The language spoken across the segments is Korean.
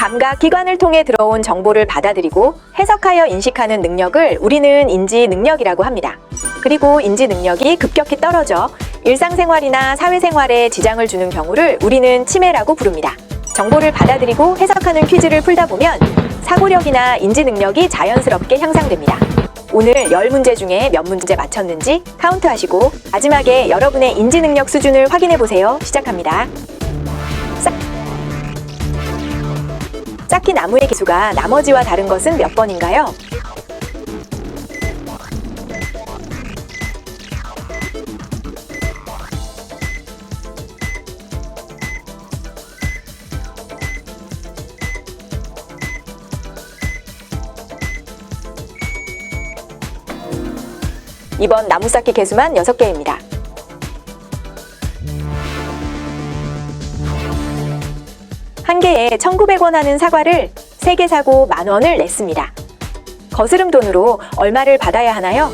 감각 기관을 통해 들어온 정보를 받아들이고 해석하여 인식하는 능력을 우리는 인지 능력이라고 합니다. 그리고 인지 능력이 급격히 떨어져 일상생활이나 사회생활에 지장을 주는 경우를 우리는 치매라고 부릅니다. 정보를 받아들이고 해석하는 퀴즈를 풀다 보면 사고력이나 인지 능력이 자연스럽게 향상됩니다. 오늘 10문제 중에 몇 문제 맞췄는지 카운트하시고 마지막에 여러분의 인지 능력 수준을 확인해 보세요. 시작합니다. 싹- 쌓기 나무의 기수가 나머지와 다른 것은 몇 번인가요? 이번 나무 쌓기 개수만 6개입니다. 한 개에 1,900원 하는 사과를 3개 사고 만 원을 냈습니다. 거스름 돈으로 얼마를 받아야 하나요?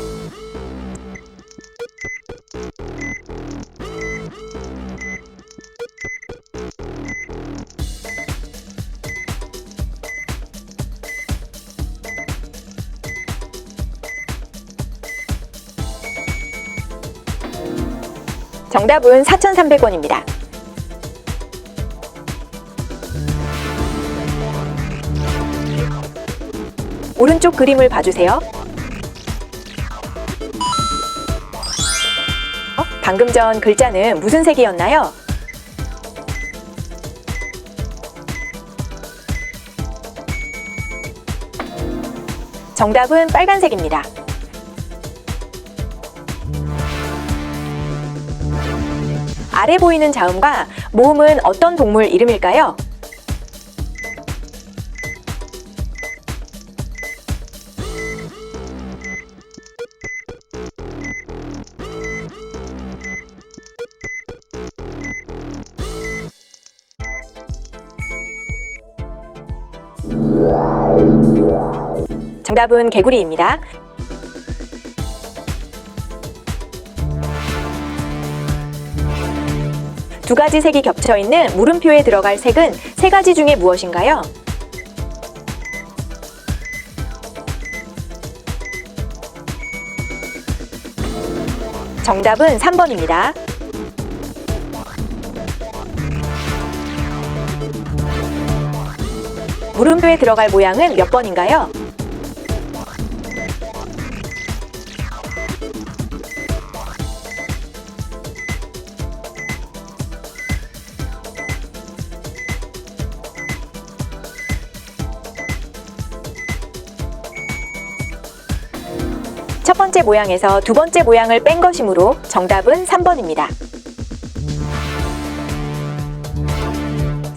정답은 4,300원입니다. 오른쪽 그림을 봐주세요. 어? 방금 전 글자는 무슨 색이었나요? 정답은 빨간색입니다. 아래 보이는 자음과 모음은 어떤 동물 이름일까요? 정답은 개구리입니다. 두 가지 색이 겹쳐 있는 물음표에 들어갈 색은 세 가지 중에 무엇인가요? 정답은 3번입니다. 물음표에 들어갈 모양은 몇 번인가요? 첫 번째 모양에서 두 번째 모양을 뺀 것이므로 정답은 3번입니다.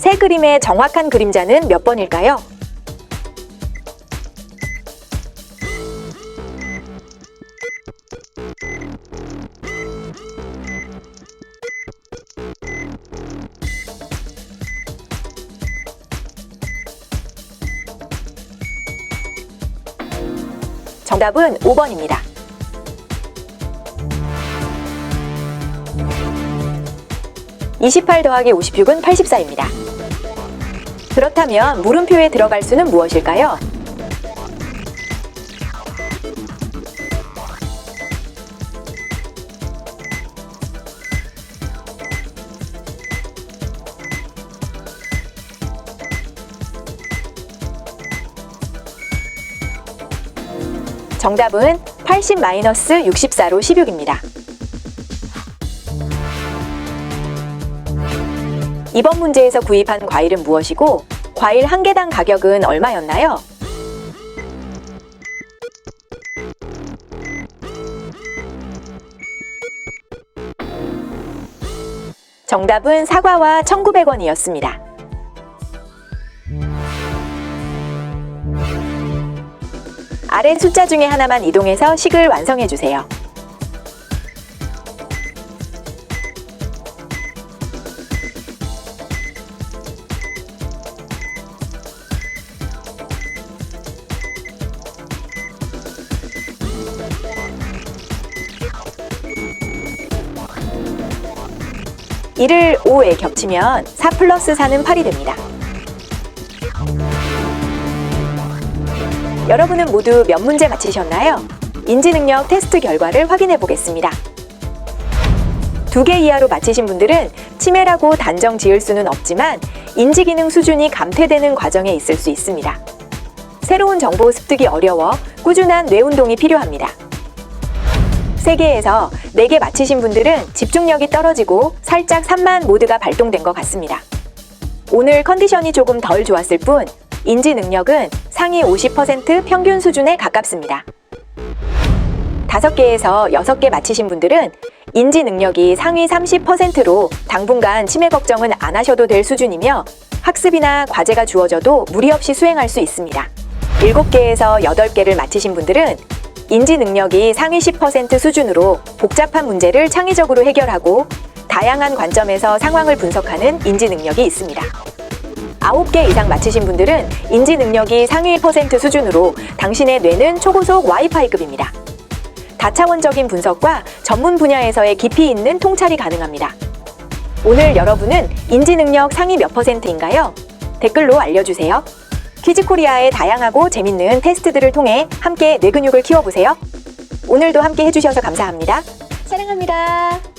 새 그림의 정확한 그림자는 몇 번일까요? 정답은 5번입니다. (28 더하기 56은 84입니다) 그렇다면 물음표에 들어갈 수는 무엇일까요? 정답은 80-64로 16입니다. 이번 문제에서 구입한 과일은 무엇이고 과일 한 개당 가격은 얼마였나요? 정답은 사과와 1,900원이었습니다. 아래 숫자 중에 하나만 이동해서 식을 완성해 주세요. (1을 5에 겹치면 4 플러스 4는 8이 됩니다) 여러분은 모두 몇 문제 맞히셨나요? 인지 능력 테스트 결과를 확인해 보겠습니다. 두 개 이하로 맞히신 분들은 치매라고 단정 지을 수는 없지만 인지 기능 수준이 감퇴되는 과정에 있을 수 있습니다. 새로운 정보 습득이 어려워 꾸준한 뇌 운동이 필요합니다. 세개에서 네개 맞히신 분들은 집중력이 떨어지고 살짝 산만 모드가 발동된 것 같습니다. 오늘 컨디션이 조금 덜 좋았을 뿐 인지 능력은 상위 50% 평균 수준에 가깝습니다. 다섯 개에서 여섯 개 맞히신 분들은 인지 능력이 상위 30%로 당분간 치매 걱정은 안 하셔도 될 수준이며 학습이나 과제가 주어져도 무리 없이 수행할 수 있습니다. 일곱 개에서 여덟 개를 맞히신 분들은 인지 능력이 상위 10% 수준으로 복잡한 문제를 창의적으로 해결하고 다양한 관점에서 상황을 분석하는 인지 능력이 있습니다. 9개 이상 맞히신 분들은 인지 능력이 상위 퍼센트 수준으로 당신의 뇌는 초고속 와이파이급입니다. 다차원적인 분석과 전문 분야에서의 깊이 있는 통찰이 가능합니다. 오늘 여러분은 인지 능력 상위 몇 퍼센트인가요? 댓글로 알려주세요. 퀴즈코리아의 다양하고 재밌는 테스트들을 통해 함께 뇌 근육을 키워보세요. 오늘도 함께 해주셔서 감사합니다. 사랑합니다.